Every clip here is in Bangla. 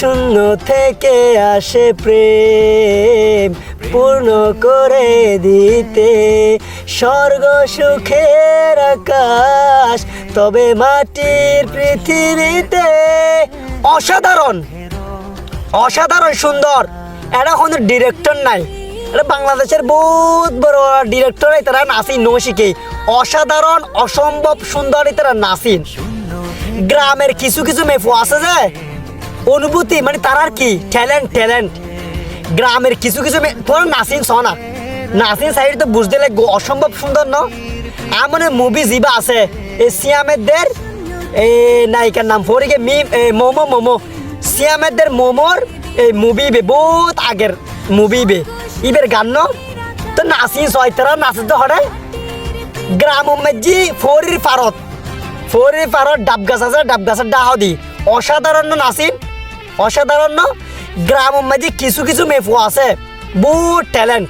শূন্য থেকে আসে প্রেম, পূর্ণ করে দিতে। স্বর্গ সুখের আকাশ, তবে মাটির পৃথিবীতে অসাধারণ অসাধারণ সুন্দর। এটা কোনো ডিরেক্টর নাই। এটা বাংলাদেশের বহুত বড় ডিরেক্টর তারা নাসিন নৌশিকে অসাধারণ, অসম্ভব সুন্দর তারা নাসিন। গ্রামের কিছু কিছু মেফু আছে যে অনুভূতি মানে তারার কি? ট্যালেন্ট ট্যালেন্ট গ্রামের কিছু কিছু তোর নাসিন সনা নাসিন সাইড তো বুঝতে লাগবো অসম্ভব সুন্দর ন? এমন মুভি জিবা আছে। এই সিয়ামেদের এই নায়িকার নাম ফরিকে মি এ, মোমো মোমো। সিয়ামেদের মোমোর এই মুভি বে বহুত আগের মুভি বে। ইবের গান ন? তো নাসিন সয়তারা নাচে তো হরে। গ্রাম মধ্যে ফরির পারত ফরির পারত ডাব গাছ আছে ডাব গাছের ডাহ দি। অসাধারণ নাসিন? অসাধারণ ন? গ্রাম মাঝে কিছু কিছু মেফু আছে, বহুত ট্যালেন্ট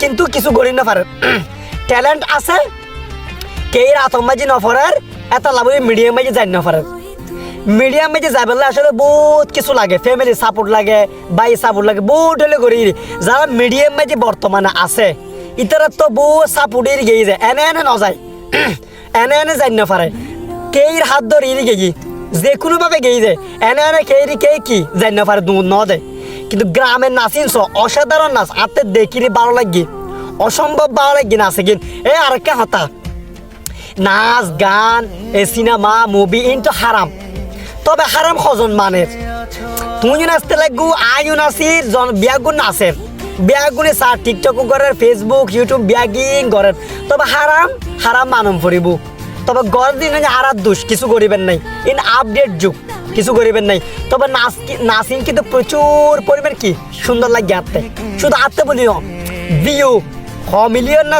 কিন্তু কিছু গড়ি না পারে। ট্যালেন্ট আছে, কেই রাতম মাঝে নফরের এটা লাভ মিডিয়াম মাঝে যাই নফরের মিডিয়াম মাঝে যাবেলে আসলে বহুত কিছু লাগে ফ্যামিলি সাপোর্ট লাগে বাই সাপোর্ট লাগে, বহুত হলে করি যারা মিডিয়াম মাঝে বর্তমানে আছে, ইতারা তো বহুত সাপোর্টের গিয়ে যায়, এনে এনে নযায় এনে এনে যাই না পারে। কেইর হাত ধরে গেই। যে কোনোভাবে গেই যায়। এনে এনে কেইরি কে কি? যাই না পারে দূর ন দেয় কিন্তু গ্রামের নাচিন অসাধারণ নাচ। আতে দেখিরে ভালো লাগি। অসম্ভব ভালো লাগি নাচে। কিন এ আরেকটা হতা নাচ, গান, এ সিনেমা, মুভি, ইনটো হারাম। তবে হারাম খজন মানের? তুই নাচতে লাগু আইও নাচির জন বিয়াগুন নাচের বিয়াগুনে চা টিকটক করে ফেসবুক ইউটিউব বিয়াগিং করে তবে হারাম হারাম মানম ফুরিব তবে গড় দিন আরার দোষ, কিছু করিবেন নাই। ইন আপডেট যুগ, কিছু করিবেন নাই। তবে নাচ নাচিন কিন্তু প্রচুর পরিমাণ কি? সুন্দর লাগে আত্মে শুধু আত্মে বলি ভিউ ছ মিলিয়ন না,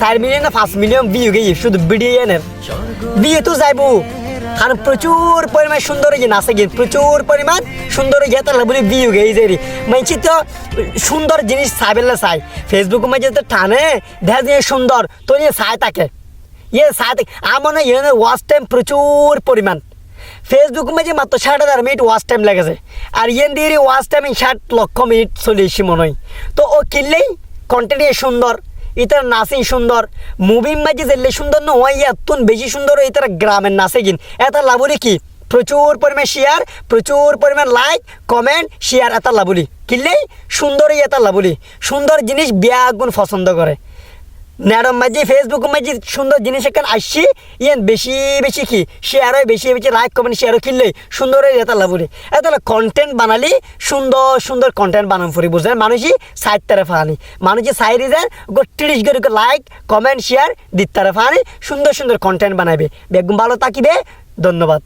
চার মিলিয়ন না, পাঁচ মিলিয়ন ভিউ গেই, শুধু বিডিএনের বিয়ে তো যাইবো। আর প্রচুর পরিমাণ সুন্দর গিয়ে নাচে গিয়ে, প্রচুর পরিমাণ সুন্দর গিয়ে তাহলে বলি ভিউ গেই যে মানছি তো, সুন্দর জিনিস চাইবেলে চাই। ফেসবুক মাঝে টানে, দেখা সুন্দর, তো নিয়ে চাই তাকে। চাই থাকে আমার না ইয়ে ওয়াচ টাইম প্রচুর পরিমাণ ফেসবুক মাঝে মাত্র ষাট হাজার মিনিট ওয়াচ টাইম লেগেছে আর ইয়েন দিয়ে ওয়াচ টাইম ষাট লক্ষ মিনিট চলে এসেছি মনে হয় তো ও কিনলেই কন্টেন্ট সুন্দর ইতার নাচই সুন্দর মুভি মাঝে যেলে সুন্দর না হয় এত বেশি সুন্দর ইতার গ্রামের নাচে কিন এটা লাভরি কি প্রচুর পরিমাণ শেয়ার প্রচুর পরিমাণ লাইক কমেন্ট শেয়ার এটা লাভলি কিনলেই সুন্দরই এটা লাভলি সুন্দর জিনিস বিয়া গুণ পছন্দ করে ন্যাডম মাঝে ফেসবুক মাঝে সুন্দর জিনিস এখানে আসছি। ইয়ান, বেশি বেশি কি? শেয়ার হয়, বেশি বেশি লাইক কমেন্ট শেয়ার কিনলে সুন্দর এটা লাভুরে এত কন্টেন্ট বানালি, সুন্দর সুন্দর কন্টেন্ট বানান ফুরি, বুঝলেন? মানুষই সাইড তারে ফানি মানুষই সাইডে যান তিরিশ করে লাইক কমেন্ট শেয়ার দিতে তারে ফানি সুন্দর সুন্দর কন্টেন্ট বানাবে বেগুন ভালো তাকিবে ধন্যবাদ।